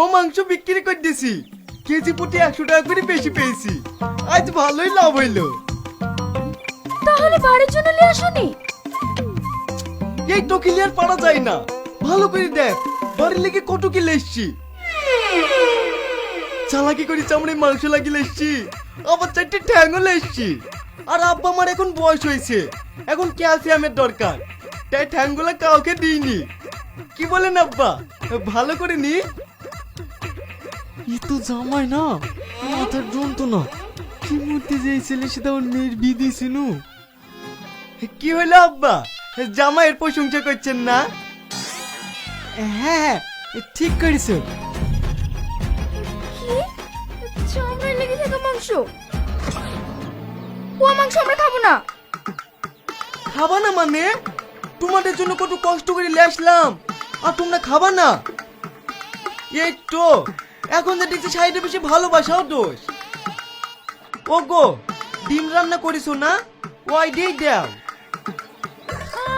ও মাংস বিক্রি করে দিছি কেজি প্রতি একশো টাকা করে বেশি পেয়েছি। আজ ভালোই লাভ হইল। তাহলে বাড়ির জন্য নিয়ে আসনি? এই তো ক্লিয়ার পারা যায় না। ভালো করে দেখ বাড়ির লেগে কত কিলো এসছি। চালাকি করে চামড়ে মাংস লাগিয়ে এসছি। আবার চারটে ঠ্যাঙ্গও এসছি। আর আব্বা আমার এখন বয়স হয়েছে। এখন ক্যালসিয়ামের দরকার। তাই ঠ্যাঙ্গুলো কাউকে দিইনি। কি বলেন আব্বা? ভালো করে নি? ই তো জামাই না মাথার যন্ত্রণা। কি মূর্তি যে ছেলে সেটা ওর মেয়ের বিয়ে দিয়েছিল? কি হলো আব্বা? জামাইয়ের প্রশংসা করছেন না? হ্যাঁ হ্যাঁ ঠিক করেছ। কি? চামড়ায় লেগে থাকা মাংস? ও মাংস আমরা খাব না। খাবা না মানে? তোমাদের জন্য কত কষ্ট করে নিয়ে আসলাম আর তোমরা খাবা না? এই তো এখন যে দেখছি সাইডে বেশি ভালোবাসাও দোষ। ও গো ডিম রান্না করিস না? ওই দিয়ে দাও?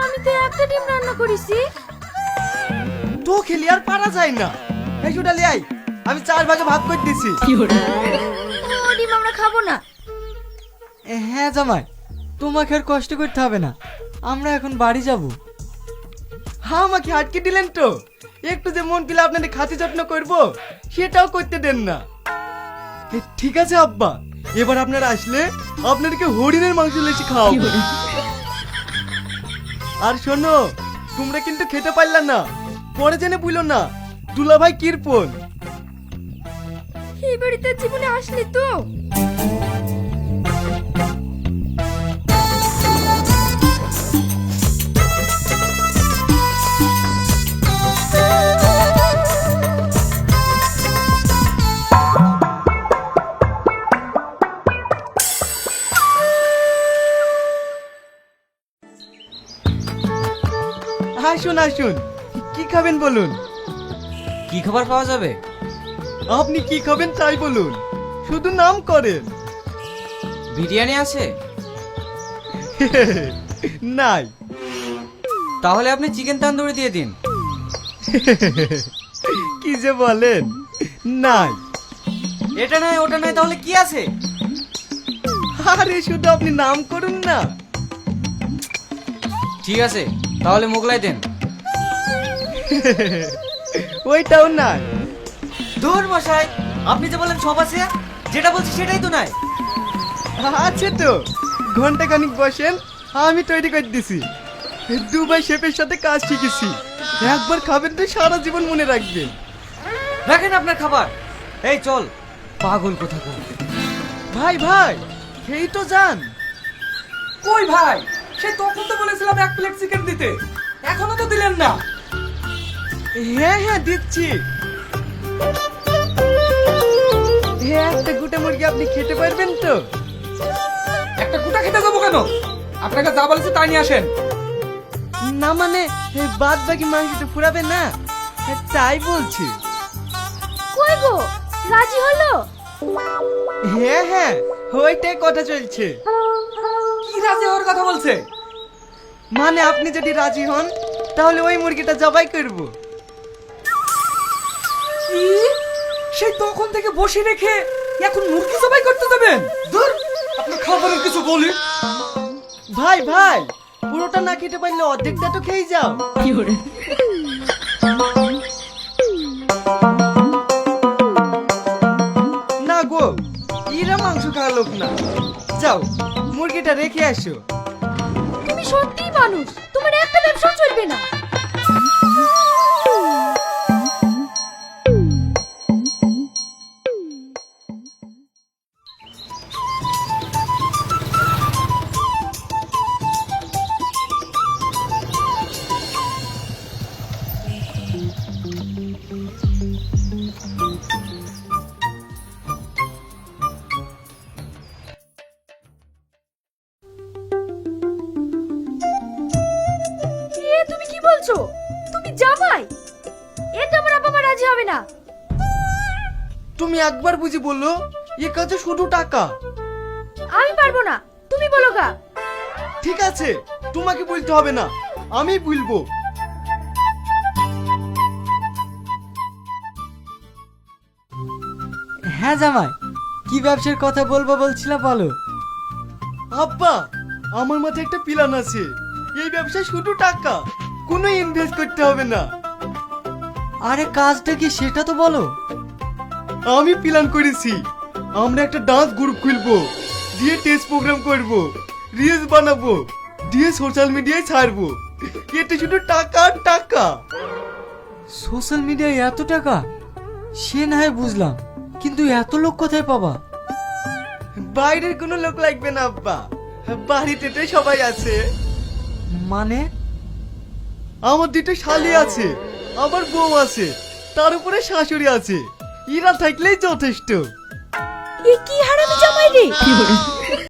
আমি তো একটা ডিম রান্না করেছি। তো খেলি আর পারা যায় না। এই ডালি আই আমি চার ভাগে ভাগ করে দিছি। ও ডিম আমরা খাব না। হ্যাঁ জামাই তোমাকে আর কষ্ট করতে হবে না। আমরা এখন বাড়ি যাব। আমাকে আটকে দিলেন তো। একটু যে মন কিলে আপনাদের খাতি যত্ন করব সেটাও করতে দেন না। এ, ঠিক আছে আব্বা। এবার আপনারা আসলে আপনাদেরকে হরিণের মাংস লেচি খাওয়াবো। আর শোনো তোমরা কিন্তু খেতে পারলা না। পরে জেনে বুঝলো না দুলা ভাই কিরপন এই বাড়িতে জীবনে আসলি তো? আসুন আসুন। কি খাবেন বলুন? কি খাবার পাওয়া যাবে? আপনি কি খাবেন তাই বলুন। শুধু নাম করেন। বিরিয়ানি আছে? নাই। তাহলে আপনি চিকেন তান্দুরি দিয়ে দিন। কি যে বলেন। নাই। এটা নয় ওটা নয় তাহলে কি আছে? আরে শুধু আপনি নাম করুন না। ঠিক আছে তাহলে মোগলাই দেন। ওইটাও নাই দূর মশাই আপনি যে বলেন সব আছে যেটা বলছি সেটাই তো নাই। আছে তো ঘণ্টা খানিক বসেন আমি তৈরি করে দিছি। দুবাই শেফের সাথে কাজ শিখেছি একবার খাবেন তো সারা জীবন মনে রাখবেন। রাখেন আপনার খাবার। এই চল পাগল কোথা ভাই ভাই এই তো যান। কই ভাই? সে তখন তো বলেছিলাম এক প্লেট চিকেন দিতে। এখনও তো দিলেন না। হ্যাঁ হ্যাঁ দিচ্ছি। হ্যাঁ একটা গোটা মুরগি আপনি খেতে পারবেন তো? একটা গোটা খেতে যাব কেন? আপনাকে যা বলেছে তাই নিয়ে আসেন। না মানে এই বাদ বাকি মাংসটা ফুরাবে না? তাই বলছি। কই গো? রাজি হলো? হ্যাঁ হ্যাঁ ওইটাই কথা চলছে। কি রাজি হওয়ার কথা বলছে। মানে আপনি যদি রাজি হন তাহলে ওই মুরগিটা জবাই করব। কি? সেই তখন থেকে বসে রেখে এখন মুরগি জবাই করতে যাবেন? ধর আপনার খাবারের কিছু বলি। ভাই ভাই পুরোটা না খেতে পারলে অর্ধেকটা তো খেয়ে যাও। না গো এরা মাংস খাওয়া লোক না। যাও। মুরগিটা রেখে আসো। তুমি সত্যিই মানুষ। তোমার একটা ব্যবসা চলবে না। বলছো? তুমি জামাই। এটা আমার আব্বা মা রাজি হবে না। তুমি একবার বুঝি বলল এ কাজে শুধু টাকা। আমি পারব না। তুমি বলো গা। ঠিক আছে তোমাকে বলতে হবে না আমি বলব। হ্যাঁ জামাই কি ব্যবসার কথা বলব বলছিলা বলো। আব্বা আমার মাথায় একটা প্ল্যান আছে। এই ব্যবসায় শুধু টাকা। কোনো ইনভেস্ট করতে হবে না। আরে কাজটা কি সেটা তো বলো। আমি প্ল্যান করেছি। আমরা একটা ডান্স গ্রুপ খুলবো দিয়ে টেস্ট প্রোগ্রাম করব রিলস বানাবো দিয়ে সোশ্যাল মিডিয়ায় ছাড়বো। এতে শুধু টাকা আর টাকা। সোশ্যাল মিডিয়ায় এত টাকা? সে না হয় বুঝলাম কিন্তু এত লোক কোথায় পাবা? বাইরের কোনো লোক লাগবে না আব্বা। বাড়িতে তো সবাই আছে। মানে? আমার দুটো শালি আছে আমার বউ আছে তার উপরে শাশুড়ি আছে। ইরা থাকলেই যথেষ্ট। এ কি হারামি জামাই রে?